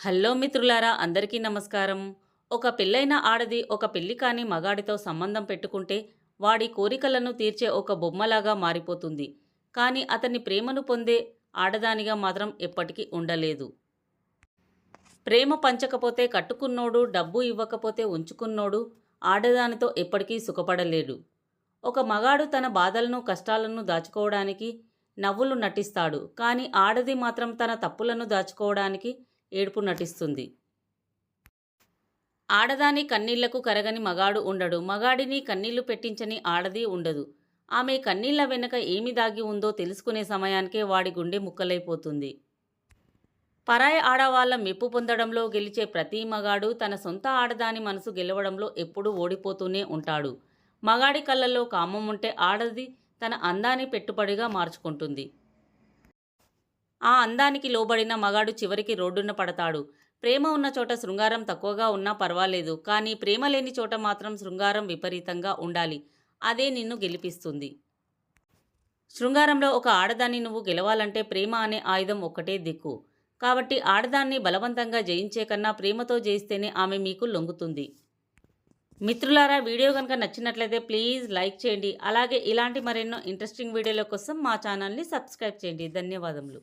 Hello మిత్రులారా అందరికీ నమస్కారం. ఒక పెళ్ళైన ఆడది ఒక పెళ్ళి కాని మగాడితో సంబంధం పెట్టుకుంటే వాడి కోరికలను తీర్చే ఒక బొమ్మలాగా మారిపోతుంది. కానీ అతని ప్రేమను పొందే ఆడదానిగా మాత్రం ఎప్పటికీ ఉండలేదు. ప్రేమ పంచకపోతే కట్టుకున్నోడు డబ్బు ఇవ్వకపోతే ఉంచుకున్నోడు ఆడదానితో ఎప్పటికీ సుఖపడలేడు. ఒక మగాడు తన బాధలను కష్టాలను దాచుకోవడానికి నవ్వులు నటిస్తాడు. కానీ ఆడది మాత్రం తన తప్పులను దాచుకోవడానికి ఏడుపు నటిస్తుంది. ఆడదాని కన్నీళ్ళకు కరగని మగాడు ఉండడు. మగాడిని కన్నీళ్ళు పెట్టించని ఆడది ఉండదు. ఆమె కన్నీళ్ళ వెనుక ఏమి దాగి ఉందో తెలుసుకునే సమయానికే వాడి గుండె ముక్కలైపోతుంది. పరాయి ఆడవాళ్ళ మెప్పు పొందడంలో గెలిచే ప్రతి మగాడు తన సొంత ఆడదాని మనసు గెలవడంలో ఎప్పుడూ ఓడిపోతూనే ఉంటాడు. మగాడి కళ్ళల్లో కామం ఉంటే ఆడది తన అందాన్ని పెట్టుబడిగా మార్చుకుంటుంది. ఆ అందానికి లోబడిన మగాడు చివరికి రోడ్డున పడతాడు. ప్రేమ ఉన్న చోట శృంగారం తక్కువగా ఉన్నా పర్వాలేదు కానీ ప్రేమ లేని చోట మాత్రం శృంగారం విపరీతంగా ఉండాలి. అదే నిన్ను గెలిపిస్తుంది. శృంగారంలో ఒక ఆడదాన్ని నువ్వు గెలవాలంటే ప్రేమ అనే ఆయుధం ఒక్కటే దిక్కు. కాబట్టి ఆడదాన్ని బలవంతంగా జయించే కన్నా ప్రేమతో జయిస్తేనే ఆమె మీకు లొంగుతుంది. మిత్రులారా వీడియో కనుక నచ్చినట్లయితే ప్లీజ్ లైక్ చేయండి. అలాగే ఇలాంటి మరెన్నో ఇంట్రెస్టింగ్ వీడియోల కోసం మా ఛానల్ని సబ్స్క్రైబ్ చేయండి. ధన్యవాదములు.